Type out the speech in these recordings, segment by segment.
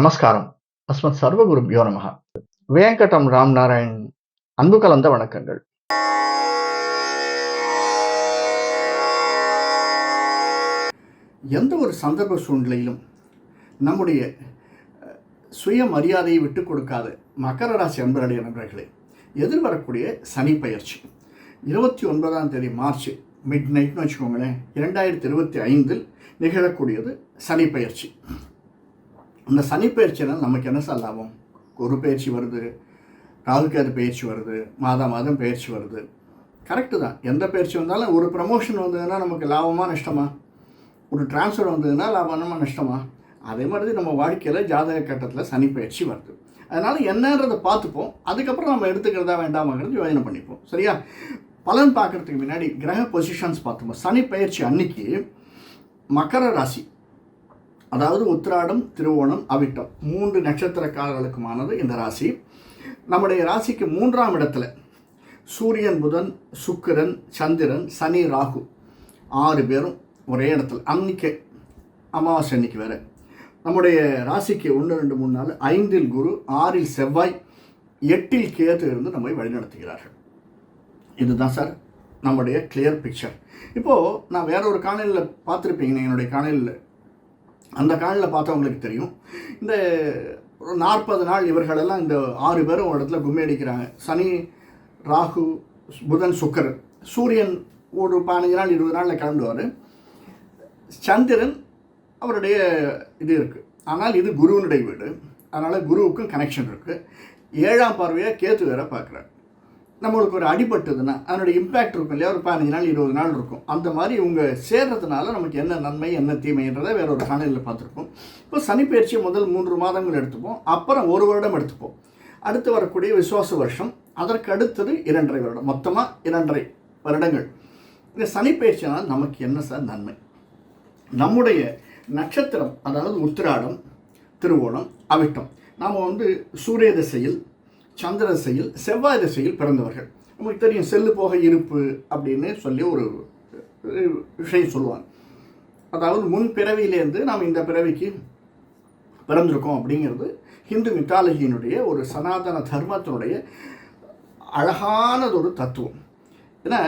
நமஸ்காரம். அஸ்மத் சர்வகுரு யோனமகா வேங்கடம் ராம் நாராயண் அன்பு கலந்த வணக்கங்கள். எந்த ஒரு சந்தர்ப்ப சூழ்நிலையிலும் நம்முடைய சுய சுயமரியாதையை விட்டு கொடுக்காத மகர ராசி அன்பரடைய நண்பர்களே எதிர்வரக்கூடிய சனி பயிற்சி. இருபத்தி ஒன்பதாம் தேதி மார்ச் மிட் நைட்னு வச்சுக்கோங்களேன் இரண்டாயிரத்தி இருபத்தி ஐந்தில் நிகழக்கூடியது சனி பயிற்சி. அந்த சனி பயிற்சினால் நமக்கு என்ன சார் லாபம்? ஒரு பயிற்சி வருது ராகுகேது பயிற்சி வருது மாதா மாதம் பயிற்சி வருது. கரெக்டு தான். எந்த பயிற்சி வந்தாலும் ஒரு ப்ரமோஷன் வந்ததுன்னா நமக்கு லாபமாக நஷ்டமா? ஒரு டிரான்ஸ்ஃபர் வந்ததுன்னா லாபமா நஷ்டமா? அதே மாதிரி நம்ம வாழ்க்கையில் ஜாதக கட்டத்தில் சனி பயிற்சி வருது. அதனால் என்னன்றதை பார்த்துப்போம். அதுக்கப்புறம் நம்ம எடுத்துக்கிறதா வேண்டாமாங்கிறது யோஜனை பண்ணிப்போம். சரியா? பலன் பார்க்கறதுக்கு முன்னாடி கிரக பொசிஷன்ஸ் பார்த்துப்போம். சனி பயிற்சி அன்னைக்கு மகர ராசி. அதாவது உத்திராடம் திருவோணம் அவிட்டம். மூன்று நட்சத்திரக்காரர்களுக்குமானது இந்த ராசி. நம்முடைய ராசிக்கு மூன்றாம் இடத்துல சூரியன் புதன் சுக்கிரன் சந்திரன் சனி ராகு. ஆறு பேரும் ஒரே இடத்துல. அன்னைக்கு அமாவாசை அன்னைக்கு வேறு. நம்முடைய ராசிக்கு ஒன்று ரெண்டு மூணு நாள் ஐந்தில் குரு ஆறில் செவ்வாய் எட்டில் கேது இருந்து நம்மை வழிநடத்துகிறார்கள். இதுதான் சார் நம்முடைய கிளியர் பிக்சர் இப்போது நான் வேற ஒரு காணொலியில் பார்த்துருப்பீங்க. என்னுடைய காணொலியில் அந்த காலில் பார்த்தவங்களுக்கு தெரியும். இந்த ஒரு நாற்பது நாள் இவர்களெல்லாம் இந்த ஆறு பேரும் ஒரு இடத்துல கும்மி அடிக்கிறாங்க. சனி ராகு புதன் சுக்கர் சூரியன் ஒரு பதினஞ்சு நாள் இருபது நாளில் கிளம்புவார். சந்திரன் அவருடைய இது இருக்குது ஆனால் இது குருவினுடைய வீடு. அதனால் குருவுக்கும் கனெக்ஷன் இருக்குது ஏழாம் பார்வையாக கேத்து வேற பார்க்குறாரு. நம்மளுக்கு ஒரு அடிபட்டதுன்னா அதனுடைய இம்பேக்ட் இருக்கும் இல்லையா? ஒரு பதினஞ்சு நாள் இருபது நாள் இருக்கும். அந்த மாதிரி இவங்க சேர்றதுனால நமக்கு என்ன நன்மை என்ன தீமைன்றதை வேற ஒரு காணொலியில் பார்த்துருப்போம். இப்போ சனிப்பயிற்சி முதல் மூன்று மாதங்கள் எடுத்துப்போம். அப்புறம் ஒரு வருடம் எடுத்துப்போம். அடுத்து வரக்கூடிய விசுவாச வருஷம் அதற்கு அடுத்தது இரண்டரை வருடம். மொத்தமாக இரண்டரை வருடங்கள். இந்த சனிப்பயிற்சினால் நமக்கு என்ன சார் நன்மை? நம்முடைய நட்சத்திரம் அதாவது உத்திராடம் திருவோணம் அவிட்டம். நாம் வந்து சூரிய திசையில் சந்திர திசையில் செவ்வாய் திசையில் பிறந்தவர்கள். நமக்கு தெரியும் செல்லு போக இருப்பு அப்படின்னு சொல்லி ஒரு விஷயம் சொல்லுவாங்க. அதாவது முன் பிறவியிலேருந்து நாம் இந்த பிறவிக்கு பிறந்திருக்கோம் அப்படிங்கிறது ஹிந்து மித்தாலஜியினுடைய ஒரு சனாதன தர்மத்தினுடைய அழகானதொரு தத்துவம். ஏன்னா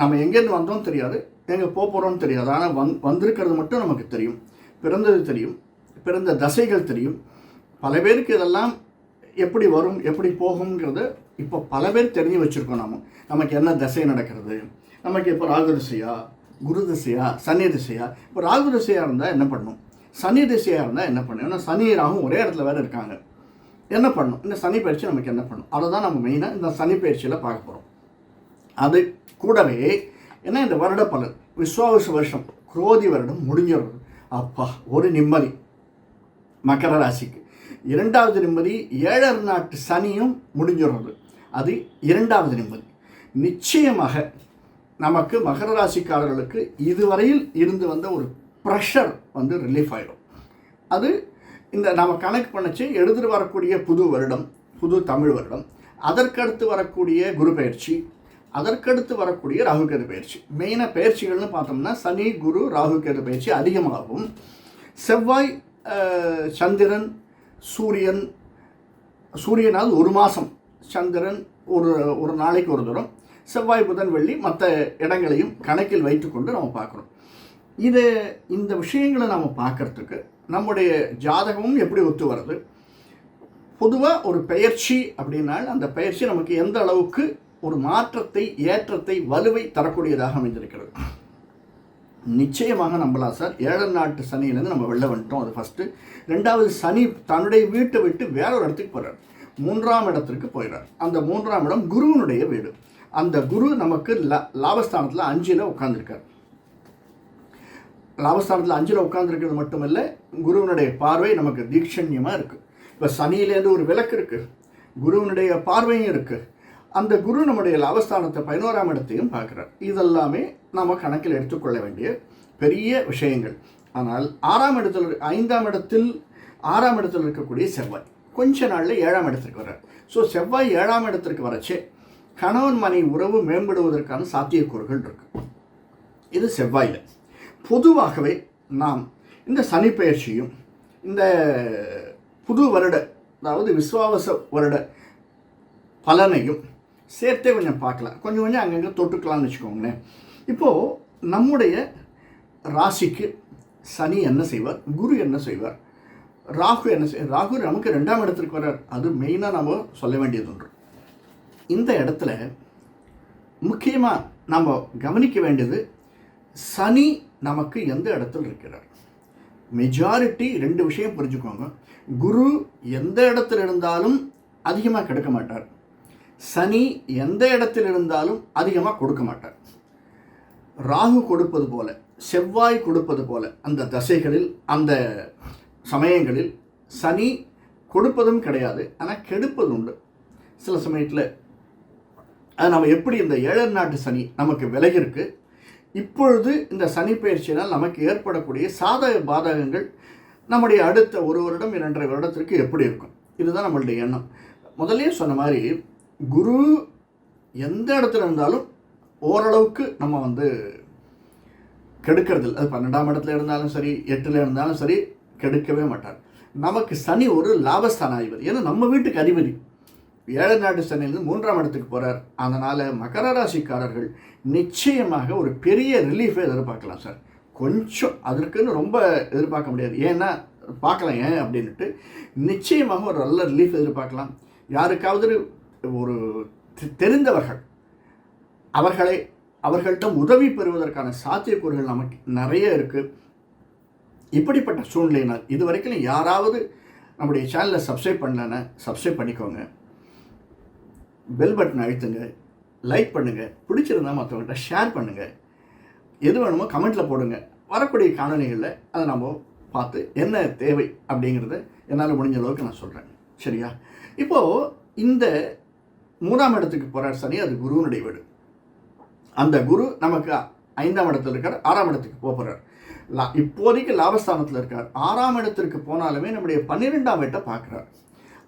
நம்ம எங்கேருந்து வந்தோம் தெரியாது எங்கே போக போகிறோம்னு தெரியாது. ஆனால் வந் வந்திருக்கிறது மட்டும் நமக்கு தெரியும் பிறந்தது தெரியும் பிறந்த தசைகள் தெரியும். பல பேருக்கு இதெல்லாம் எப்படி வரும் எப்படி போகுங்கிறத இப்போ பல பேர் தெரிஞ்சு வச்சுருக்கோம் நம்ம நமக்கு என்ன திசை நடக்கிறது? நமக்கு இப்போ ராகு திசையா குரு திசையா சனி திசையா? இப்போ ராகு திசையாக இருந்தால் என்ன பண்ணும்? சனி திசையாக இருந்தால் என்ன பண்ணும்? ஏன்னா சனி ராகும் ஒரே இடத்துல வேறு இருக்காங்க. என்ன பண்ணும்? இந்த சனி பயிற்சி நமக்கு என்ன பண்ணும்? அதை தான் நம்ம மெயினாக இந்த சனி பயிற்சியில் பார்க்க போகிறோம் அது கூடவே ஏன்னா இந்த வருட பலன் விஸ்வாவச வருஷம் குரோதி வருடம் முடிஞ்சிடுறது அப்பா ஒரு நிம்மதி. மகர ராசிக்கு. இரண்டாவது நிம்மதி ஏழர் நாட்டு சனியும் முடிஞ்சிடுறது. அது இரண்டாவது நிம்மதி. நிச்சயமாக நமக்கு மகர ராசிக்காரர்களுக்கு இதுவரையில் இருந்து வந்த ஒரு ப்ரெஷர் வந்து ரிலீஃப் ஆகிடும் அது இந்த நம்ம கணக்கு பண்ணிச்சு எழுதிட்டு வரக்கூடிய புது வருடம் புது தமிழ் வருடம். அதற்கடுத்து வரக்கூடிய குரு பயிற்சி அதற்கடுத்து வரக்கூடிய ராகுகேது பயிற்சி. மெயினாக பயிற்சிகள்னு பார்த்தோம்னா சனி குரு ராகுகேது பயிற்சி அதிகமாகும். செவ்வாய் சந்திரன் சூரியன் சூரியனால் ஒரு மாதம் சந்திரன் ஒரு ஒரு நாளைக்கு ஒரு தூரம் செவ்வாய் புதன் வெள்ளி மற்ற இடங்களையும் கணக்கில் வைத்துக்கொண்டு நம்ம பார்க்குறோம். இது இந்த விஷயங்களை நம்ம பார்க்குறதுக்கு நம்முடைய ஜாதகமும் எப்படி ஒத்து வருது பொதுவாக ஒரு பெயர்ச்சி அப்படின்னால் அந்த பயிற்சி நமக்கு எந்த அளவுக்கு ஒரு மாற்றத்தை ஏற்றத்தை வலுவை தரக்கூடியதாக அமைந்திருக்கிறது? நிச்சயமாக நம்பலாம் சார். ஏழு நாட்டு சனியிலேருந்து நம்ம வெளில வந்துட்டோம். அது ஃபஸ்ட்டு ரெண்டாவது சனி தன்னுடைய வீட்டை விட்டு வேற ஒரு இடத்துக்கு போகிறார் மூன்றாம் இடத்திற்கு போயிடுறார் அந்த மூன்றாம் இடம் குருவினுடைய வீடு. அந்த குரு நமக்கு லா லாபஸ்தானத்தில் அஞ்சில் உட்காந்துருக்கார் லாபஸ்தானத்தில் அஞ்சில் உட்காந்துருக்கிறது மட்டுமல்ல குருவினுடைய பார்வை நமக்கு தீட்சண்யமாக இருக்குது இப்போ சனியிலேருந்து ஒரு விளக்கு இருக்குது குருவினுடைய பார்வையும் இருக்குது அந்த குரு நம்முடைய லாபஸ்தானத்தை பதினோராம் இடத்தையும் பார்க்குறார். இதெல்லாமே நாம் கணக்கில் எடுத்துக்கொள்ள வேண்டிய பெரிய விஷயங்கள். ஆனால் ஆறாம் இடத்தில் ஐந்தாம் இடத்தில் ஆறாம் இடத்தில் இருக்கக்கூடிய செவ்வாய். கொஞ்ச நாளில் ஏழாம் இடத்திற்கு வர்றார். ஸோ செவ்வாய் ஏழாம் இடத்திற்கு வரச்சே கணவன் மனை உறவு மேம்படுவதற்கான சாத்தியக்கூறுகள் இருக்கு. இது செவ்வாயில். பொதுவாகவே நாம் இந்த சனிப்பெயர்ச்சியும் இந்த புது வருட அதாவது விஸ்வாவச வருட பலனையும் சேர்த்தே கொஞ்சம் பார்க்கலாம். கொஞ்சம் கொஞ்சம் அங்கங்கே தொட்டுக்கலாம்னு வச்சுக்கோங்களேன். இப்போது நம்முடைய ராசிக்கு சனி என்ன செய்வார்? குரு என்ன செய்வார்? ராகு என்ன செய் ராகு நமக்கு ரெண்டாம் இடத்திற்கு வர்றார். அது மெயினாக நம்ம சொல்ல வேண்டியது ஒன்று. இந்த இடத்துல முக்கியமாக நம்ம கவனிக்க வேண்டியது சனி நமக்கு எந்த இடத்துல இருக்கிறார்? மெஜாரிட்டி ரெண்டு விஷயம் புரிஞ்சுக்கோங்க. குரு எந்த இடத்துல இருந்தாலும் அதிகமாக கிடைக்க மாட்டார். சனி எந்த இடத்தில் இருந்தாலும் அதிகமாக கொடுக்க மாட்டார். ராகு கொடுப்பது போல செவ்வாய் கொடுப்பது போல அந்த தசைகளில் அந்த சமயங்களில் சனி கொடுப்பதும் கிடையாது ஆனால் கெடுப்பது உண்டு. சில சமயத்தில் அது நம்ம எப்படி இந்த ஏழர் நாட்டு சனி நமக்கு விலகிருக்கு இப்பொழுது இந்த சனி பயிற்சியினால் நமக்கு ஏற்படக்கூடிய சாதக பாதகங்கள் நம்முடைய அடுத்த ஒரு வருடம் இரண்டரை வருடத்திற்கு எப்படி இருக்கும்? இதுதான் நம்மளுடைய எண்ணம். முதலே சொன்ன மாதிரி குரு எந்த இடத்துல இருந்தாலும் ஓரளவுக்கு நம்ம வந்து கெடுக்கிறது இல்லை அது பன்னெண்டாம் இடத்துல இருந்தாலும் சரி எட்டில் இருந்தாலும் சரி கெடுக்கவே மாட்டார். நமக்கு சனி ஒரு லாபஸ்தான அதிபதி ஏன்னா நம்ம வீட்டுக்கு அதிபதி. ஏழை நாட்டு சனிலிருந்து மூன்றாம் இடத்துக்கு போகிறார் அதனால் மகர ராசிக்காரர்கள் நிச்சயமாக ஒரு பெரிய ரிலீஃபை எதிர்பார்க்கலாம் சார். கொஞ்சம் அதற்குன்னு ரொம்ப எதிர்பார்க்க முடியாது. ஏன்னா பார்க்கலாம் ஏன் அப்படின்ட்டு நிச்சயமாக ஒரு நல்ல ரிலீஃப் எதிர்பார்க்கலாம். யாருக்காவது ஒரு தெரிந்தவர்கள். அவர்களை அவர்கள்ட்ட உதவி பெறுவதற்கான சாத்தியக்கூறுகள் நமக்கு நிறைய இருக்குது இப்படிப்பட்ட சூழ்நிலையினால் இது வரைக்கும் யாராவது நம்முடைய சேனலை சப்ஸ்கிரைப் பண்ணலன்னா சப்ஸ்கிரைப் பண்ணிக்கோங்க. பெல் பட்டன் அழுத்துங்க லைக் பண்ணுங்கள் பிடிச்சிருந்தா மற்றவங்கள்ட்ட ஷேர் பண்ணுங்கள் எது வேணுமோ கமெண்ட்டில் போடுங்க. வரக்கூடிய காணொலிகளில் அதை நம்ம பார்த்து என்ன தேவை அப்படிங்கிறத என்னால் முடிஞ்ச அளவுக்கு நான் சொல்கிறேன் சரியா? இப்போது இந்த மூணாம் இடத்துக்கு போகிறார் சனி அது குருவனுடைய வீடு அந்த குரு நமக்கு ஐந்தாம் இடத்துல இருக்கார் ஆறாம் இடத்துக்கு போக போகிறார் லா இப்போதைக்கு லாபஸ்தானத்தில் இருக்கார். ஆறாம் இடத்திற்கு போனாலுமே நம்முடைய பன்னிரெண்டாம் வீட்டை பார்க்குறார்.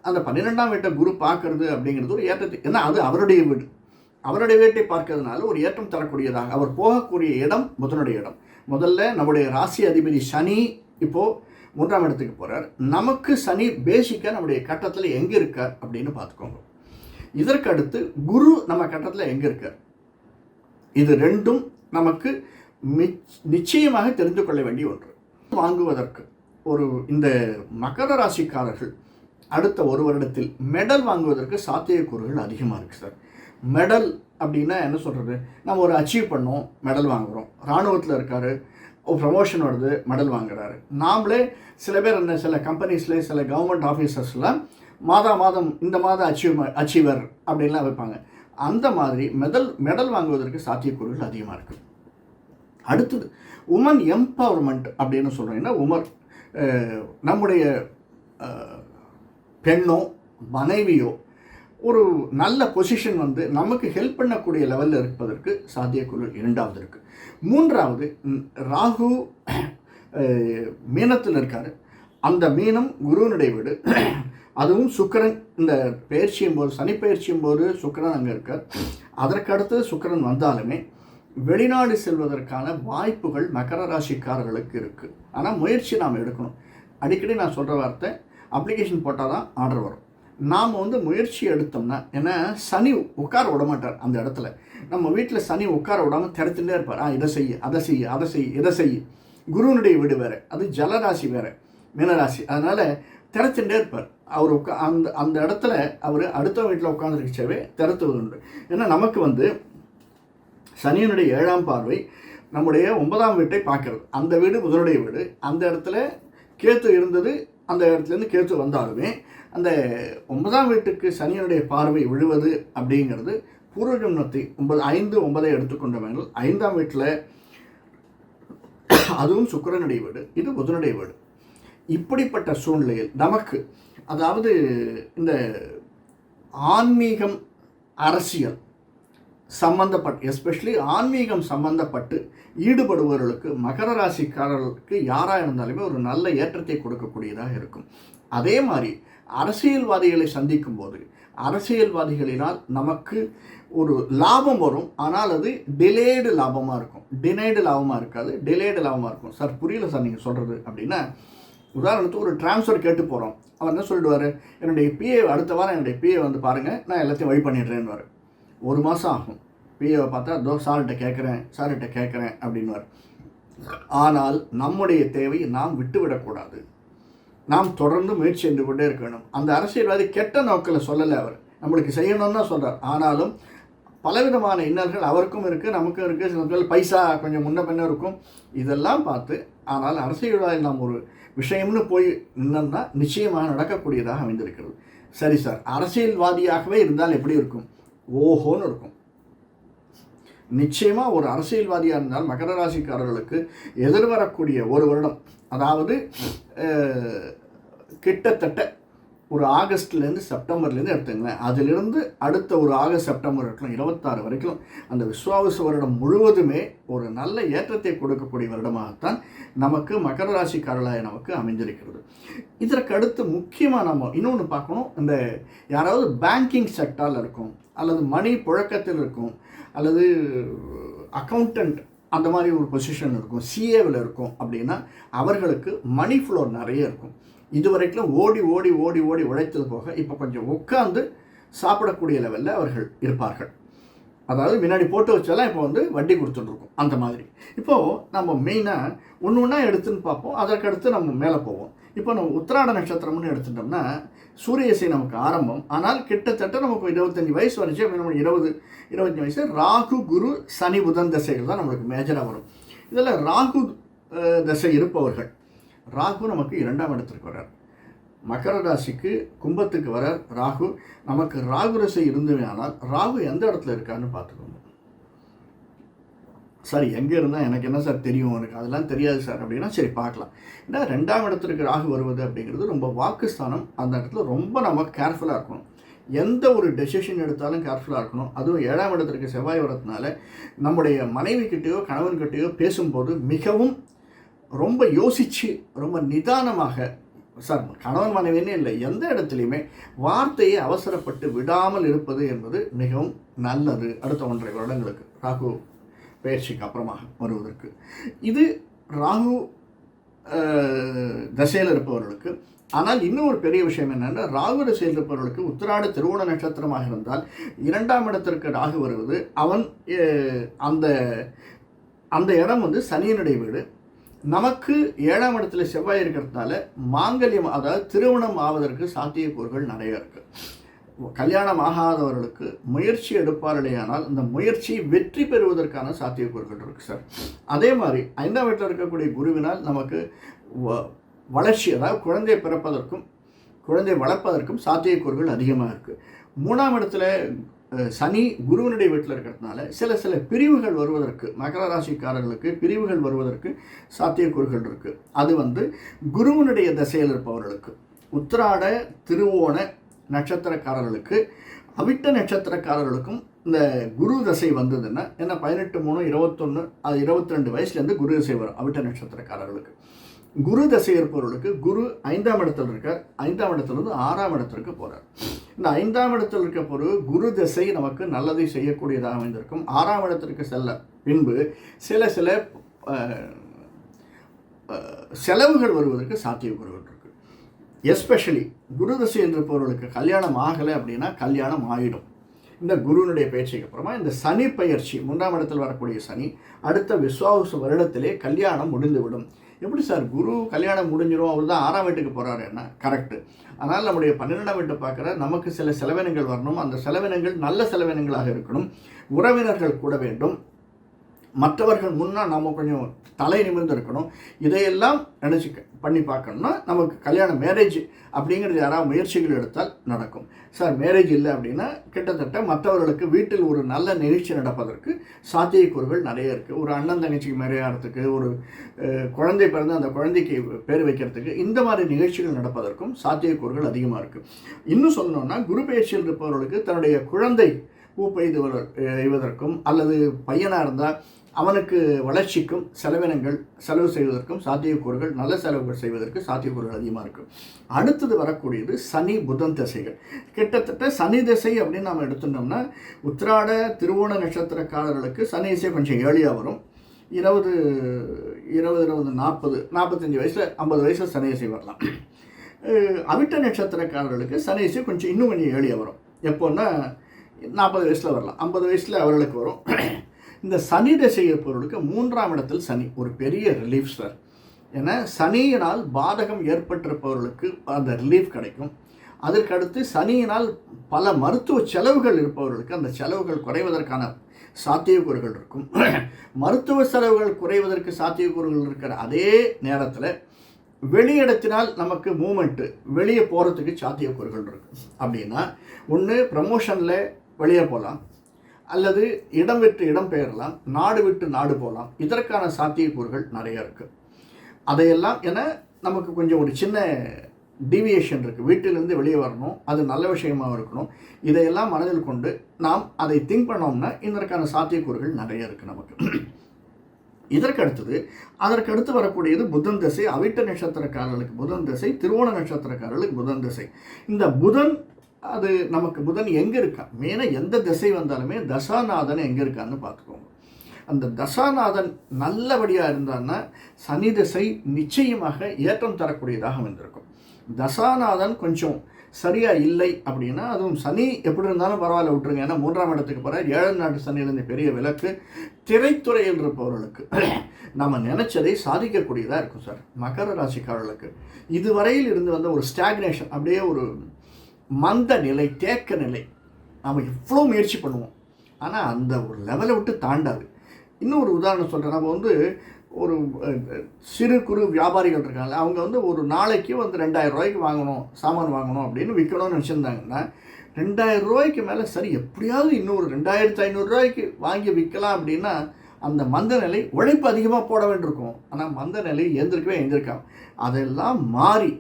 அந்த பன்னிரெண்டாம் வீட்டை குரு பார்க்கறது அப்படிங்கிறது ஒரு ஏற்றத்தை ஏன்னா அது அவருடைய வீடு. அவருடைய வீட்டை பார்க்கறதுனால ஒரு ஏற்றம் தரக்கூடியதாக அவர் போகக்கூடிய இடம் புதனுடைய இடம். முதல்ல நம்முடைய ராசி அதிபதி சனி இப்போது மூன்றாம் இடத்துக்கு போகிறார் நமக்கு சனி பேசிக்காக நம்முடைய கட்டத்தில் எங்கே இருக்கார் அப்படின்னு பார்த்துக்கோங்க. இதற்கு அடுத்து குரு நம்ம கட்டத்தில் எங்கே இருக்கார்? இது ரெண்டும் நமக்கு நிச்சயமாக தெரிந்து கொள்ள வேண்டிய ஒன்று. வாங்குவதற்கு ஒரு இந்த மகர ராசிக்காரர்கள் அடுத்த ஒரு வருடத்தில் மெடல் வாங்குவதற்கு சாத்தியக்கூறுகள் அதிகமாக இருக்குது சார். மெடல் அப்படின்னா என்ன சொல்கிறது நம்ம ஒரு அச்சீவ் பண்ணோம் மெடல் வாங்குகிறோம் இராணுவத்தில் இருக்கார் ஒரு ப்ரமோஷன் வருது மெடல் வாங்குறாரு. நாமளே சில பேர் என்ன சில கம்பெனிஸில் சில கவர்மெண்ட் ஆஃபீஸர்ஸ்லாம் மாதா மாதம் இந்த மாதம் அச்சீவ் அச்சீவர் அப்படின்லாம் வைப்பாங்க. அந்த மாதிரி மெடல் மெடல் வாங்குவதற்கு சாத்தியக்கூறுகள் அதிகமாக இருக்குது அடுத்தது உமன் எம்பவர்மெண்ட் அப்படின்னு சொல்கிறீங்கன்னா உமர் நம்முடைய பெண்ணோ மனைவியோ ஒரு நல்ல பொசிஷன் வந்து நமக்கு ஹெல்ப் பண்ணக்கூடிய லெவலில் இருப்பதற்கு சாத்தியக்குழு இரண்டாவது இருக்குது மூன்றாவது ராகு மீனத்தில் இருக்கார். அந்த மீனம் குருவனுடைய வீடு. அதுவும் சுக்கரன் இந்த பயிற்சியும் போது சனி பயிற்சியும் போது சுக்கரன் அங்கே இருக்கார். அதற்கடுத்து சுக்கரன் வந்தாலுமே வெளிநாடு செல்வதற்கான வாய்ப்புகள் மகர ராசிக்காரர்களுக்கு இருக்குது ஆனால் முயற்சி நாம் எடுக்கணும். அடிக்கடி நான் சொல்கிற வார்த்தை அப்ளிகேஷன் போட்டால் தான் ஆர்டர் வரும். நாம் வந்து முயற்சி எடுத்தோம்னா ஏன்னா சனி உட்கார விட மாட்டார் அந்த இடத்துல. நம்ம வீட்டில் சனி உட்கார விடாமல் திறத்துட்டே இருப்பார். ஆ இதை செய்ய அதை செய்ய அதை செய்ய இதை செய்ய. குருவனுடைய வீடு வேறு. அது ஜலராசி வேறு மீனராசி. அதனால் திறச்சுட்டே இருப்பார். அவர் உட்கா அந்த அந்த இடத்துல அவர் அடுத்த வீட்டில் உட்காந்துருக்கச்சவே திறத்துவது உண்டு ஏன்னா நமக்கு வந்து சனியனுடைய ஏழாம் பார்வை நம்முடைய ஒன்பதாம் வீட்டை பார்க்கறது. அந்த வீடு புதனுடைய வீடு. அந்த இடத்துல கேத்து இருந்தது அந்த இடத்துலேருந்து கேத்து வந்தாலுமே அந்த ஒன்பதாம் வீட்டுக்கு சனியனுடைய பார்வை விழுவது அப்படிங்கிறது பூர்வ ஒன்பது ஐந்து ஒன்பதை எடுத்துக்கொண்டவர்கள் ஐந்தாம் வீட்டில் அதுவும் சுக்கரனுடைய வீடு இது புதனுடைய வீடு. இப்படிப்பட்ட சூழ்நிலையில் நமக்கு அதாவது இந்த ஆன்மீகம் அரசியல் சம்பந்தப்பட்டு எஸ்பெஷலி ஆன்மீகம் சம்பந்தப்பட்டு ஈடுபடுபவர்களுக்கு மகர ராசிக்காரர்களுக்கு யாராக இருந்தாலுமே ஒரு நல்ல ஏற்றத்தை கொடுக்கக்கூடியதாக இருக்கும். அதே மாதிரி அரசியல்வாதிகளை சந்திக்கும் போது அரசியல்வாதிகளினால் நமக்கு ஒரு லாபம் வரும். ஆனால் அது டிலேடு லாபமாக இருக்கும். டினைடு லாபமாக இருக்காது. டிலேடு லாபமாக இருக்கும். சார் புரியல சார் நீங்கள் சொல்கிறது அப்படின்னா உதாரணத்துக்கு ஒரு ட்ரான்ஸ்ஃபர் கேட்டு போகிறோம் அவர் என்ன சொல்லிடுவார்? என்னுடைய பிஏ அடுத்த வாரம் என்னுடைய பிஏ வந்து பாருங்கள் நான் எல்லாத்தையும் வழி பண்ணிடுறேன்வார் ஒரு மாதம் ஆகும். பிஏவை பார்த்தா தோ சார்கிட்ட கேட்குறேன் சார்கிட்ட கேட்குறேன் அப்படின்வார் ஆனால் நம்முடைய தேவை நாம் விட்டுவிடக்கூடாது. நாம் தொடர்ந்து முயற்சி செய்து கொண்டே இருக்கணும். அந்த அரசியல்வாதி கெட்ட நோக்கில் சொல்லலை அவர். நம்மளுக்கு செய்யணும்னு தான் சொல்கிறார் ஆனாலும் பலவிதமான இன்னல்கள் அவருக்கும் இருக்குது நமக்கும் இருக்குது சில நேரத்தில் பைசா கொஞ்சம் முன்ன பின்ன இருக்கும். இதெல்லாம் பார்த்து ஆனால் அரசியல்வாதி நாம் ஒரு விஷயம்னு போய் நின்னோம்னா நிச்சயமாக நடக்கக்கூடியதாக அமைந்திருக்கிறது. சரி சார் அரசியல்வாதியாகவே இருந்தால் எப்படி இருக்கும்? ஓஹோன்னு இருக்கும். நிச்சயமாக ஒரு அரசியல்வாதியாக இருந்தால் மகர ராசிக்காரர்களுக்கு எதிர்வரக்கூடிய ஒரு வருடம் அதாவது கிட்டத்தட்ட ஒரு ஆகஸ்ட்லேருந்து செப்டம்பர்லேருந்து எடுத்துங்களேன் அதிலிருந்து அடுத்த ஒரு ஆகஸ்ட் செப்டம்பர் வரைக்கும் இருபத்தாறு வரைக்கும் அந்த விஸ்வாவச வருடம் முழுவதுமே ஒரு நல்ல ஏற்றத்தை கொடுக்கக்கூடிய வருடமாகத்தான் நமக்கு மகர ராசிக்காரர்களாக நமக்கு அமைந்திருக்கிறது. இதற்கு அடுத்து முக்கியமாக நம்ம இன்னொன்று பார்க்கணும். இந்த யாராவது பேங்கிங் செக்டாரில் இருக்கும் அல்லது மணி புழக்கத்தில் இருக்கும் அல்லது அக்கௌண்டன்ட் அந்த மாதிரி ஒரு பொசிஷன் இருக்கும். சிஏவில் இருக்கும் அப்படின்னா அவர்களுக்கு மணி ஃப்ளோ நிறைய இருக்கும். இதுவரைக்கும் ஓடி ஓடி ஓடி ஓடி உழைத்தது போக இப்போ கொஞ்சம் உட்காந்து சாப்பிடக்கூடிய லெவலில் அவர்கள் இருப்பார்கள். அதாவது முன்னாடி போட்டு வச்சாலாம் இப்போ வந்து வட்டி கொடுத்துட்ருக்கோம் அந்த மாதிரி. இப்போது நம்ம மெயினாக ஒன்று ஒன்றா எடுத்துன்னு பார்ப்போம். அதற்கடுத்து நம்ம மேலே போவோம். இப்போ நம்ம உத்திராட நட்சத்திரம்னு எடுத்துட்டோம்னா சூரியசை நமக்கு ஆரம்பம். ஆனால் கிட்டத்தட்ட நமக்கு இருபத்தஞ்சி வயசு வரைச்சு நம்ம இருபது இருபத்தஞ்சி வயசு. ராகு குரு சனி புதன் தசைகள் தான் நம்மளுக்கு மேஜராக வரும். இதில் ராகு தசை இருப்பவர்கள். ராகு நமக்கு இரண்டாம் இடத்திற்கு வர்றார். மகர ராசிக்கு கும்பத்துக்கு வர ராகு. நமக்கு ராகு ரசை இருந்தவையானால் ராகு எந்த இடத்துல இருக்கான்னு பார்த்துக்கோங்க. சார் எங்கே இருந்தால் எனக்கு என்ன சார் தெரியும்? எனக்கு அதெல்லாம் தெரியாது சார் அப்படின்னா சரி பார்க்கலாம். ஏன்னா ரெண்டாம் இடத்திற்கு ராகு வருவது அப்படிங்கிறது ரொம்ப வாக்குஸ்தானம். அந்த இடத்துல ரொம்ப நம்ம கேர்ஃபுல்லாக இருக்கணும். எந்த ஒரு டெசிஷன் எடுத்தாலும் கேர்ஃபுல்லாக இருக்கணும். அதுவும் ஏழாம் இடத்திற்கு செவ்வாய் வரதுனால நம்முடைய மனைவிக்கிட்டேயோ கணவன்கிட்டேயோ பேசும்போது மிகவும் ரொம்ப யோசித்து ரொம்ப நிதானமாக சார் கணவன் மனைவின்னு இல்லை எந்த இடத்துலையுமே வார்த்தையை அவசரப்பட்டு விடாமல் இருப்பது என்பது மிகவும் நல்லது. அடுத்த ஒன்றரை வருடங்களுக்கு ராகு பயிற்சிக்கு அப்புறமாக வருவதற்கு. இது ராகு தசையில் இருப்பவர்களுக்கு ஆனால் இன்னும் ஒரு பெரிய விஷயம் என்னென்னா ராகு சேர்ந்தவர்களுக்கு இருப்பவர்களுக்கு உத்திராட திருவோண நட்சத்திரமாக இருந்தால் இரண்டாம் இடத்திற்கு ராகு வருவது அவன் அந்த அந்த இடம் வந்து சனியனுடைய வீடு. நமக்கு ஏழாம் இடத்துல செவ்வாய் இருக்கிறதுனால மாங்கல்யம் அதாவது திருமணம் ஆவதற்கு சாத்தியக்கூறுகள் நிறைய இருக்கு. கல்யாணம் ஆகாதவர்களுக்கு முயற்சி எடுப்பார்களேயானால் இந்த முயற்சி வெற்றி பெறுவதற்கான சாத்தியக்கூறுகள் இருக்குது சார். அதே மாதிரி ஐந்தாம் வீட்டில் இருக்கக்கூடிய குருவினால் நமக்கு வ- வளர்ச்சி அதாவது குழந்தை பிறப்பதற்கும் குழந்தை வளர்ப்பதற்கும் சாத்தியக்கூறுகள் அதிகமாக இருக்குது மூணாம் இடத்துல சனி குருவனுடைய வீட்டில் இருக்கிறதுனால சில சில பிரிவுகள் வருவதற்கு மகர ராசிக்காரர்களுக்கு பிரிவுகள் வருவதற்கு சாத்தியக்கூறுகள் இருக்குது அது வந்து குருவனுடைய திசையில் இருப்பவர்களுக்கு உத்திராட திருவோண நட்சத்திரக்காரர்களுக்கு அவிட்ட நட்சத்திரக்காரர்களுக்கும் இந்த குரு தசை வந்ததுன்னா ஏன்னா பதினெட்டு மூணு இருபத்தொன்று அது இருபத்தி ரெண்டு வயசுலேருந்து குரு தசை வரும் அவிட்ட நட்சத்திரக்காரர்களுக்கு. குரு தசை இருப்பவர்களுக்கு குரு ஐந்தாம் இடத்துல இருக்கார் ஐந்தாம் இடத்துலேருந்து ஆறாம் இடத்திற்கு போகிறார் இந்த ஐந்தாம் இடத்தில் இருக்க பொருள் குரு தசை நமக்கு நல்லதை செய்யக்கூடியதாக அமைந்திருக்கும். ஆறாம் இடத்திற்கு செல்ல பின்பு சில சில செலவுகள் வருவதற்கு சாத்தியக்கூறுகள் இருக்குது எஸ்பெஷலி குரு தசை இருப்பவர்களுக்கு கல்யாணம் ஆகலை அப்படின்னா கல்யாணம் ஆகிடும் இந்த குருவினுடைய பயிற்சிக்கு அப்புறமா இந்த சனி பயிற்சி மூன்றாம் இடத்தில் வரக்கூடிய சனி அடுத்த விஸ்வாச வருடத்திலே கல்யாணம் முடிந்துவிடும். எப்படி சார்? குரு கல்யாணம் முடிஞ்சிடும் அவர் தான் ஆறாம் வீட்டுக்கு போகிறாரு என்ன? கரெக்டு ஆனால் நம்முடைய பன்னிரெண்டாம் வீட்டை பார்க்குற நமக்கு சில செலவினங்கள் வரணும். அந்த செலவினங்கள் நல்ல செலவினங்களாக இருக்கணும். உறவினர்கள் கூட வேண்டும். மற்றவர்கள் முன்னால் நாம் கொஞ்சம் தலை நிமிர்ந்து இருக்கணும். இதையெல்லாம் நினச்சி பண்ணி பார்க்கணும்னா நமக்கு கல்யாணம் மேரேஜ் அப்படிங்கிறது யாராவது முயற்சிகள் எடுத்தால் நடக்கும். சார் மேரேஜ் இல்லை அப்படின்னா கிட்டத்தட்ட மற்றவர்களுக்கு வீட்டில் ஒரு நல்ல நிகழ்ச்சி நடப்பதற்கு சாத்தியக்கூறுகள் நிறைய இருக்குது ஒரு அண்ணன் தங்கச்சிக்கு மேரேஜ் ஒரு குழந்தை பிறந்து அந்த குழந்தைக்கு பேர் வைக்கிறதுக்கு இந்த மாதிரி நிகழ்ச்சிகள் நடப்பதற்கும் சாத்தியக்கூறுகள் அதிகமாக இருக்குது இன்னும் சொல்லணும்னா குரு பயிற்சியில் இருப்பவர்களுக்கு தன்னுடைய குழந்தை பூ பெய்து செய்வதற்கும் அல்லது பையனாக இருந்தால் அவனுக்கு வளர்ச்சிக்கும் செலவினங்கள் செலவு செய்வதற்கும் சாத்தியக்கூறுகள் நல்ல செலவுகள் செய்வதற்கு சாத்தியக்கூறுகள் அதிகமாக இருக்கும் அடுத்தது வரக்கூடியது சனி புதன் திசைகள். கிட்டத்தட்ட சனி திசை அப்படின்னு நாம் எடுத்துட்டோம்னா உத்திராட திருவோண நட்சத்திரக்காரர்களுக்கு சனி திசை கொஞ்சம் ஏழியாக வரும். இருபது இருபது இருபது நாற்பது நாற்பத்தஞ்சு வயசில் ஐம்பது வயசில் சனி திசை வரலாம். அவிட்ட நட்சத்திரக்காரர்களுக்கு சனி திசை கொஞ்சம் இன்னும் கொஞ்சம் ஏழியாக வரும். எப்போன்னா நாற்பது வயசில் வரலாம். ஐம்பது வயசில் அவர்களுக்கு வரும். இந்த சனி திசை பொருளுக்கு மூன்றாம் இடத்தில் சனி. ஒரு பெரிய ரிலீஃப் சார் ஏன்னா சனியினால் பாதகம் ஏற்பட்டிருப்பவர்களுக்கு அந்த ரிலீஃப் கிடைக்கும். அதற்கடுத்து சனியினால் பல மருத்துவ செலவுகள் இருப்பவர்களுக்கு அந்த செலவுகள் குறைவதற்கான சாத்தியக்கூறுகள் இருக்கும். மருத்துவ செலவுகள் குறைவதற்கு சாத்தியக்கூறுகள் இருக்கிற அதே நேரத்தில் வெளியிடத்தினால் நமக்கு மூமெண்ட்டு வெளியே போகிறதுக்கு சாத்தியக்கூறுகள் இருக்கும். அப்படின்னா ஒன்று ப்ரமோஷனில் வெளியே போகலாம். அல்லது இடம் விட்டு இடம் பெயரலாம் நாடு விட்டு நாடு போகலாம். இதற்கான சாத்தியக்கூறுகள் நிறைய இருக்குது அதையெல்லாம் என நமக்கு கொஞ்சம் ஒரு சின்ன டீவியேஷன் இருக்குது வீட்டிலிருந்து வெளியே வரணும். அது நல்ல விஷயமாக இருக்கணும். இதையெல்லாம் மனதில் கொண்டு நாம் அதை திங்க் பண்ணோம்னா இதற்கான சாத்தியக்கூறுகள் நிறைய இருக்குது நமக்கு. இதற்கு அடுத்தது அதற்கு அடுத்து வரக்கூடியது புதன் திசை அவிட்ட நட்சத்திரக்காரர்களுக்கு புதன் திசை திருவோண நட்சத்திரக்காரர்களுக்கு புதன் திசை. இந்த புதன் அது நமக்கு புதன் எங்கே இருக்கா? மெயினாக எந்த திசை வந்தாலுமே தசாநாதன் எங்கே இருக்கான்னு பார்த்துக்கோங்க. அந்த தசாநாதன் நல்லபடியாக இருந்தான்னா சனி திசை நிச்சயமாக ஏற்றம் தரக்கூடியதாக அமைந்திருக்கும் தசாநாதன் கொஞ்சம் சரியாக இல்லை அப்படின்னா அதுவும் சனி எப்படி இருந்தாலும் பரவாயில்ல விட்டுருங்க. ஏன்னா மூன்றாம் இடத்துக்கு போகிற ஏழு நாட்டு சனியிலிருந்து பெரிய விலக்கு திரைத்துறையில் இருப்பவர்களுக்கு நம்ம நினச்சதை சாதிக்கக்கூடியதாக இருக்கும் சார். மகர ராசிக்காரர்களுக்கு. இதுவரையில் இருந்து வந்த ஒரு ஸ்டாக்னேஷன் அப்படியே ஒரு மந்த நிலை தேக்க நிலை. நாம் எவ்வளோ முயற்சி பண்ணுவோம். ஆனால் அந்த ஒரு லெவலை விட்டு தாண்டாது. இன்னும் ஒரு உதாரணம் சொல்கிறேன் நம்ம வந்து ஒரு சிறு குறு வியாபாரிகள் இருக்காங்க அவங்க வந்து ஒரு நாளைக்கு வந்து ரெண்டாயிரம் ரூபாய்க்கு வாங்கணும் சாமான் வாங்கணும் அப்படின்னு விற்கணும்னு நினச்சிருந்தாங்கன்னா ரெண்டாயிரம் ரூபாய்க்கு மேலே சரி எப்படியாவது இன்னொரு ரெண்டாயிரத்து ஐநூறுரூவாய்க்கு வாங்கி விற்கலாம் அப்படின்னா அந்த மந்த நிலை உழைப்பு அதிகமாக போட வேண்டியிருக்கும். ஆனால் மந்த நிலை எழுந்திருக்கவே எழுந்திருக்காங்க அதெல்லாம் மாறி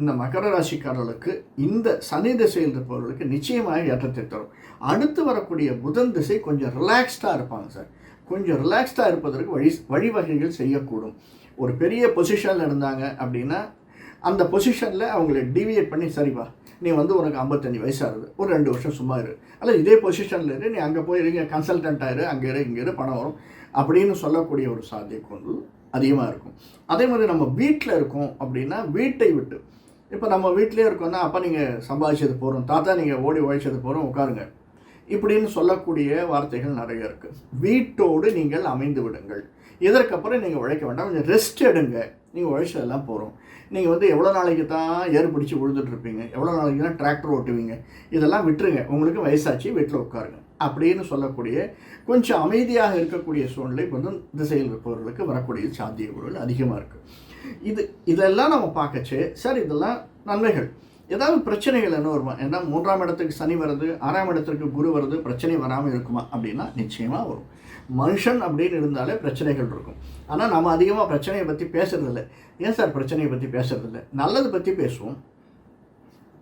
இந்த மகர ராசிக்காரர்களுக்கு இந்த சனி திசையில் இருப்பவர்களுக்கு நிச்சயமாக ஏற்றத்தை தரும். அடுத்து வரக்கூடிய புதன் திசை கொஞ்சம் ரிலாக்ஸ்டாக இருப்பாங்க சார். கொஞ்சம் ரிலாக்ஸ்டாக இருப்பதற்கு வழி வழிவகைகள் செய்யக்கூடும். ஒரு பெரிய பொசிஷனில் இருந்தாங்க அப்படின்னா அந்த பொசிஷனில் அவங்கள டிவியேட் பண்ணி சரிப்பா நீ வந்து உனக்கு ஐம்பத்தஞ்சு வயசாகுது ஒரு ரெண்டு வருஷம் சும்மா இரு. அல்ல இதே பொசிஷனில் இரு. நீ அங்கே போய் இருங்க கன்சல்டன்ட் ஆயிரு அங்கே இரு இங்கே இரு பணம் வரும். அப்படின்னு சொல்லக்கூடிய ஒரு சாத்தியக்கூறு அதிகமாக இருக்கும். அதே மாதிரி நம்ம வீட்டில் இருக்கோம் அப்படின்னா வீட்டை விட்டு இப்போ நம்ம வீட்டிலே இருக்கோம்னா அப்பா நீங்கள் சம்பாதிச்சது போகிறோம் தாத்தா நீங்கள் ஓடி உழைச்சது போகிறோம் உட்காருங்க. இப்படின்னு சொல்லக்கூடிய வார்த்தைகள் நிறைய இருக்குது வீட்டோடு நீங்கள் அமைந்து விடுங்கள். இதற்கப்புறம் நீங்கள் உழைக்க வேண்டாம். கொஞ்சம் ரெஸ்ட் எடுங்க. நீங்கள் உழைச்சதெல்லாம் போகிறோம் நீங்கள் வந்து எவ்வளோ நாளைக்கு தான் ஏறு பிடிச்சி விழுந்துட்டுருப்பீங்க எவ்வளோ நாளைக்கு தான் டிராக்டர் ஓட்டுவீங்க? இதெல்லாம் விட்டுருங்க. உங்களுக்கு வயசாச்சு வீட்டில் உட்காருங்க. அப்படின்னு சொல்லக்கூடிய கொஞ்சம் அமைதியாக இருக்கக்கூடிய சூழ்நிலை வந்து திசையில் இருப்பவர்களுக்கு வரக்கூடிய சாத்தியக்கூறுகள் அதிகமாக இருக்குது இது இதெல்லாம் நம்ம பார்க்கச்சு. சார் இதெல்லாம் நன்மைகள். ஏதாவது பிரச்சனைகள் என்ன வருமா? ஏன்னா மூன்றாம் இடத்துக்கு சனி வருது ஆறாம் இடத்துக்கு குரு வருது பிரச்சனை வராமல் இருக்குமா? அப்படின்னா நிச்சயமாக வரும். மனுஷன் அப்படின்னு இருந்தாலே பிரச்சனைகள் இருக்கும். ஆனால் நம்ம அதிகமாக பிரச்சனையை பற்றி பேசுறதில்ல. ஏன் சார் பிரச்சனையை பற்றி பேசுறதில்ல? நல்லது பற்றி பேசுவோம்.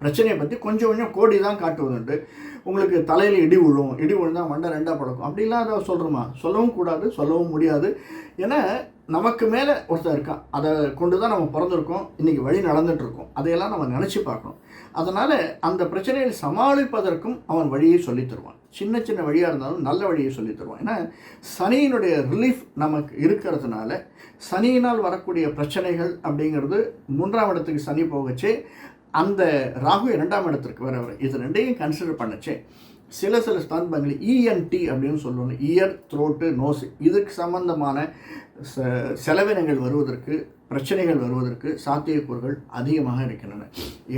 பிரச்சனையை பற்றி கொஞ்சம் கொஞ்சம் கோடி தான் காட்டுவதுண்டு உங்களுக்கு தலையில் இடி விழும். இடி விழுந்தால் மண்டை ரெண்டாக பழக்கும் அப்படிலாம் அதை சொல்கிறோமா சொல்லவும் கூடாது சொல்லவும் முடியாது. ஏன்னா நமக்கு மேலே ஒருத்தர் இருக்கான் அதை கொண்டு தான் நம்ம பிறந்திருக்கோம் இன்றைக்கி வழி நடந்துகிட்ருக்கோம் அதையெல்லாம் நம்ம நினச்சி பார்க்கணும். அதனால் அந்த பிரச்சனையை சமாளிப்பதற்கும் அவன் வழியை சொல்லி தருவான். சின்ன சின்ன வழியாக இருந்தாலும் நல்ல வழியை சொல்லி தருவான். ஏன்னா சனியினுடைய ரிலீஃப் நமக்கு இருக்கிறதுனால சனியினால் வரக்கூடிய பிரச்சனைகள் அப்படிங்கிறது மூன்றாம் இடத்துக்கு சனி போகச்சே அந்த ராகு இரண்டாம் இடத்திற்கு வர வர இது ரெண்டையும் கன்சிடர் பண்ணச்சே. சில சில ஸ்தம்பங்கள் இஎன்டி அப்படின்னு சொல்லணும் இயர் த்ரோட்டு நோஸ் இதுக்கு சம்பந்தமான ச செலவினங்கள் வருவதற்கு பிரச்சனைகள் வருவதற்கு சாத்தியக்கூறுகள் அதிகமாக இருக்கின்றன.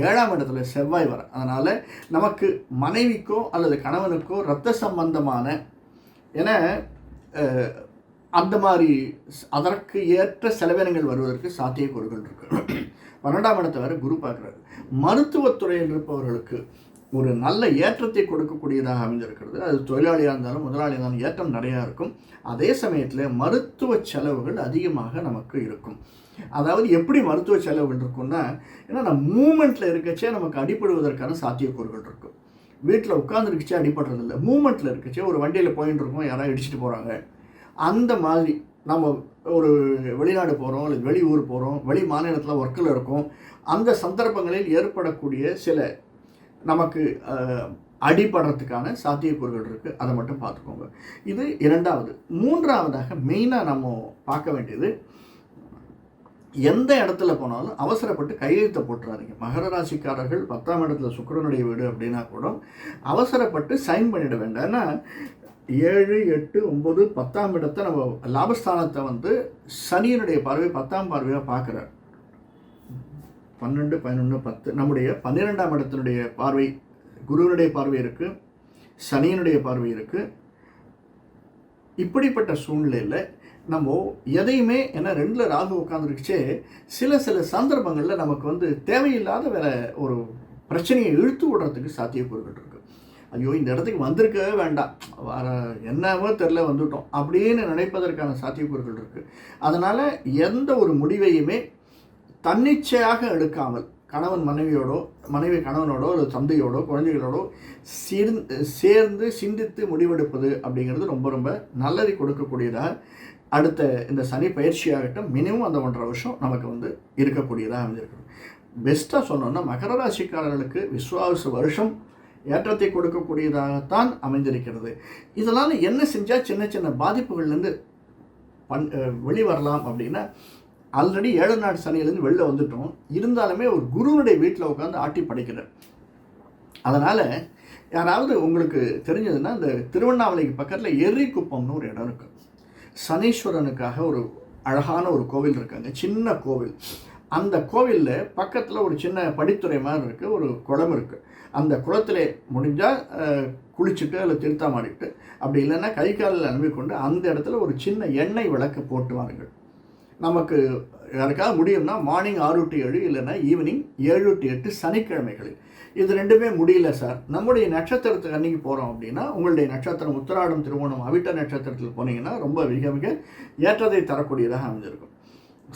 ஏழாம் இடத்துல செவ்வாய் வர அதனால் நமக்கு மனைவிக்கோ அல்லது கணவனுக்கோ இரத்த சம்பந்தமான என அந்த மாதிரி அதற்கு ஏற்ற செலவினங்கள் வருவதற்கு சாத்தியக்கூறுகள் இருக்கு. பன்னெண்டாம் இடத்தை வர குரு பார்க்குறாரு. மருத்துவத்துறையில் இருப்பவர்களுக்கு ஒரு நல்ல ஏற்றத்தை கொடுக்கக்கூடியதாக அமைஞ்சிருக்கிறது. அது தொழிலாளியாக இருந்தாலும் முதலாளியாக இருந்தாலும் ஏற்றம் நிறையா இருக்கும். அதே சமயத்தில் மருத்துவ செலவுகள் அதிகமாக நமக்கு இருக்கும். அதாவது எப்படி மருத்துவ செலவுகள் இருக்கும்னா ஏன்னா நம்ம மூமெண்ட்டில் இருக்கச்சே நமக்கு அடிப்படுவதற்கான சாத்தியக்கூறுகள் இருக்கும். வீட்டில் உட்காந்துருக்கச்சே அடிபடுறதில்ல. மூமெண்ட்டில் இருக்கச்சே ஒரு வண்டியில் போயின்னு இருக்கோம் யாராவது இடிச்சிட்டு போகிறாங்க அந்த மாதிரி நம்ம ஒரு வெளிநாடு போகிறோம் இல்லை வெளியூர் போகிறோம் வெளி மாநிலத்தில் ஒர்க்கில் இருக்கோம். அந்த சந்தர்ப்பங்களில் ஏற்படக்கூடிய சில நமக்கு அடிபடுறதுக்கான சாத்தியக்கூறுகள் இருக்குது அதை மட்டும் பார்த்துக்கோங்க. இது இரண்டாவது. மூன்றாவதாக மெயினாக நம்ம பார்க்க வேண்டியது எந்த இடத்துல போனாலும் அவசரப்பட்டு கையெழுத்தை போட்டுறாதீங்க. மகர ராசிக்காரர்கள் பத்தாம் இடத்துல சுக்கரனுடைய வீடு அப்படின்னா கூட அவசரப்பட்டு சைன் பண்ணிட வேண்டாம். ஏன்னா ஏழு எட்டு ஒம்பது பத்தாம் இடத்தை நம்ம லாபஸ்தானத்தை வந்து சனியினுடைய பார்வை பத்தாம் பார்வையாக பார்க்குறார். பன்னெண்டு பதினொன்று பத்து. நம்முடைய பன்னிரெண்டாம் இடத்தினுடைய பார்வை குருவினுடைய பார்வை இருக்குது சனியினுடைய பார்வை இருக்குது இப்படிப்பட்ட சூழ்நிலையில் நம்ம எதையுமே ஏன்னா ரெண்டில் ராகு உட்காந்துருக்குச்சே சில சில சந்தர்ப்பங்களில் நமக்கு வந்து தேவையில்லாத வேற ஒரு பிரச்சனையை இழுத்து விடுறதுக்கு சாத்தியக்கூறுகள் இருக்குது ஐயோ இந்த இடத்துக்கு வந்திருக்கவே வேண்டாம். வர என்னவோ தெரில வந்துட்டோம். அப்படின்னு நினைப்பதற்கான சாத்தியக்கூறுகள் இருக்குது அதனால் எந்த ஒரு முடிவையுமே தன்னிச்சையாக எடுக்காமல் கணவன் மனைவியோடோ மனைவி கணவனோடோ அல்லது தந்தையோடோ குழந்தைகளோடோ சேர்ந்து சேர்ந்து சிந்தித்து முடிவெடுப்பது அப்படிங்கிறது ரொம்ப ரொம்ப நல்லதை கொடுக்கக்கூடியதாக அடுத்த இந்த சனி பயிற்சியாகட்டும் மினிமம் அந்த ஒன்றரை வருஷம் நமக்கு வந்து இருக்கக்கூடியதாக அமைஞ்சிருக்கணும் பெஸ்ட்டாக சொன்னோன்னா மகர ராசிக்காரர்களுக்கு விஸ்வாச வருஷம் ஏற்றத்தை கொடுக்கக்கூடியதாகத்தான் அமைந்திருக்கிறது இதனால் என்ன செஞ்சால் சின்ன சின்ன பாதிப்புகள்லேருந்து பண் வெளிவரலாம் அப்படின்னா ஆல்ரெடி ஏழு நாடு சனியிலேருந்து வெளில வந்துட்டோம். இருந்தாலுமே ஒரு குருனுடைய வீட்டில் உட்காந்து ஆட்டி படைக்கிறார் அதனால் யாராவது உங்களுக்கு தெரிஞ்சதுன்னா இந்த திருவண்ணாமலைக்கு பக்கத்தில் எரிக்குப்பம்னு ஒரு இடம் இருக்குது சனீஸ்வரனுக்காக ஒரு அழகான ஒரு கோவில் இருக்காங்க சின்ன கோவில். அந்த கோவிலில் பக்கத்தில் ஒரு சின்ன படித்துறை மாதிரி இருக்குது ஒரு குளம் இருக்குது அந்த குளத்தில் முடிஞ்சால் குளிச்சுட்டு அதில் திருத்தாமாடிட்டு அப்படி இல்லைன்னா கை காலில் அனுப்பிக்கொண்டு அந்த இடத்துல ஒரு சின்ன எண்ணெய் விளக்கு போட்டு வாருங்கள் நமக்கு யாருக்காக முடியும்னா மார்னிங் ஆறு டு ஏழு இல்லைன்னா ஈவினிங் ஏழு டு எட்டு சனிக்கிழமைகளில். இது ரெண்டுமே முடியல சார். நம்முடைய நட்சத்திரத்துக்கு அன்றைக்கி போகிறோம் அப்படின்னா உங்களுடைய நட்சத்திரம் உத்திராடம் திருவோணம் அவிட்ட நட்சத்திரத்தில் போனீங்கன்னா ரொம்ப மிக மிக ஏற்றதை தரக்கூடியதாக அமைஞ்சிருக்கும்.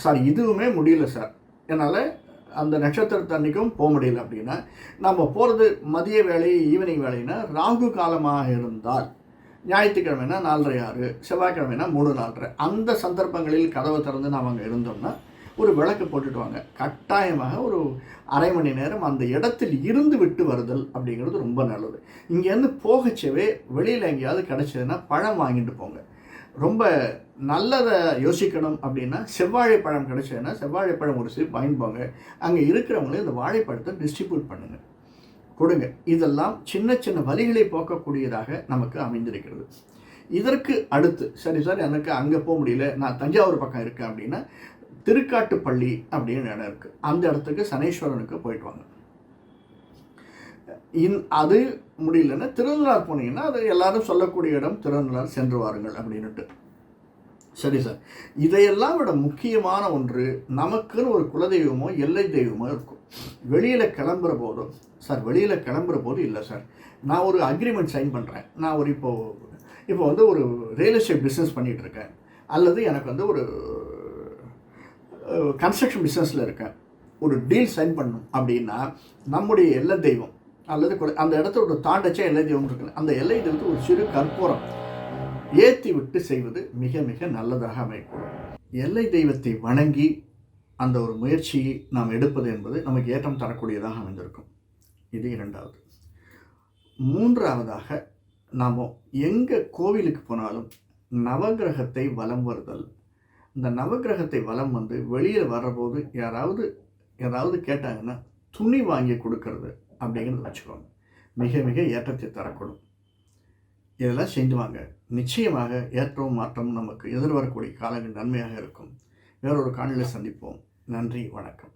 சார் இதுவுமே முடியல சார். என்னால் அந்த நட்சத்திரத்து அன்றைக்கும் போக முடியல அப்படின்னா நம்ம போகிறது மதிய வேலை ஈவினிங் வேலைன்னா ராகு காலமாக இருந்தால் ஞாயிற்றுக்கிழமைனா நாலரை ஆறு செவ்வாய்க்கிழமைனா மூணு நாலரை. அந்த சந்தர்ப்பங்களில் கதவை திறந்து நாம் அங்கே இருந்தோம்னா ஒரு விளக்கு போட்டுட்டு வாங்க. கட்டாயமாக ஒரு அரை மணி நேரம் அந்த இடத்தில் இருந்து விட்டு வருதல் அப்படிங்கிறது ரொம்ப நல்லது. இங்கேருந்து போகச்சவே வெளியில் எங்கேயாவது கிடச்சதுன்னா பழம் வாங்கிட்டு போங்க. ரொம்ப நல்லதை யோசிக்கணும் அப்படின்னா செவ்வாழைப்பழம் கிடைச்சதுன்னா செவ்வாழைப்பழம் ஒரு சிப் வாங்கிட்டு போங்க. அங்கே இருக்கிறவங்களே இந்த வாழைப்பழத்தை டிஸ்ட்ரிபியூட் பண்ணுங்கள் கொடுங்க. இதெல்லாம் சின்ன சின்ன வழிகளை போக்கக்கூடியதாக நமக்கு அமைந்திருக்கிறது. இதற்கு அடுத்து சரி சார் எனக்கு அங்கே போக முடியல. நான் தஞ்சாவூர் பக்கம் இருக்கேன் அப்படின்னா திருக்காட்டுப்பள்ளி அப்படின்னு இடம் இருக்குது அந்த இடத்துக்கு சனீஸ்வரனுக்கு போயிட்டு வாங்க. இன் அது முடியலன்னா திருநள்ளார் போனீங்கன்னா அது எல்லாரும் சொல்லக்கூடிய இடம் திருநள்ளார் சென்று வாருங்கள் அப்படின்னுட்டு. சரி சார் இதையெல்லாம் விட முக்கியமான ஒன்று நமக்குன்னு ஒரு குலதெய்வமோ எல்லை தெய்வமோ இருக்கும். வெளியில் கிளம்புற போதும் சார் வெளியில் கிளம்புற போது இல்லை சார். நான் ஒரு அக்ரிமெண்ட் சைன் பண்ணுறேன் நான் ஒரு இப்போது இப்போ வந்து ஒரு ரியல் எஸ்டேட் பிஸ்னஸ் பண்ணிகிட்ருக்கேன் அல்லது எனக்கு வந்து ஒரு கன்ஸ்ட்ரக்ஷன் பிஸ்னஸில் இருக்கேன். ஒரு டீல் சைன் பண்ணும் அப்படின்னா நம்முடைய எல்லை தெய்வம் அல்லது அந்த இடத்த ஒரு தாண்டச்சா எல்லை தெய்வம் இருக்கு அந்த எல்லை தெய்வத்துக்கு ஒரு சிறு கற்பூரம் ஏற்றி விட்டு செய்வது மிக மிக நல்லதாக அமைக்கும் எல்லை தெய்வத்தை வணங்கி அந்த ஒரு முயற்சியை நாம் எடுப்பது என்பது நமக்கு ஏற்றம் தரக்கூடியதாக அமைந்திருக்கும். இது இரண்டாவது. மூன்றாவதாக நாம் எங்கே கோவிலுக்கு போனாலும் நவகிரகத்தை வலம் வருதல். இந்த நவகிரகத்தை வலம் வந்து வெளியில் வர்றபோது யாராவது யாராவது கேட்டாங்கன்னா துணி வாங்கி கொடுக்கறது அப்படிங்கிறது வச்சுக்கோங்க. மிக மிக ஏற்றத்தை தரக்கூடும். இதெல்லாம் செஞ்சுவாங்க நிச்சயமாக ஏற்றம் மாற்றமும் நமக்கு எதிர்வரக்கூடிய காலங்கள் நன்மையாக இருக்கும். வேறொரு காணொலியில் சந்திப்போம். நன்றி வணக்கம்.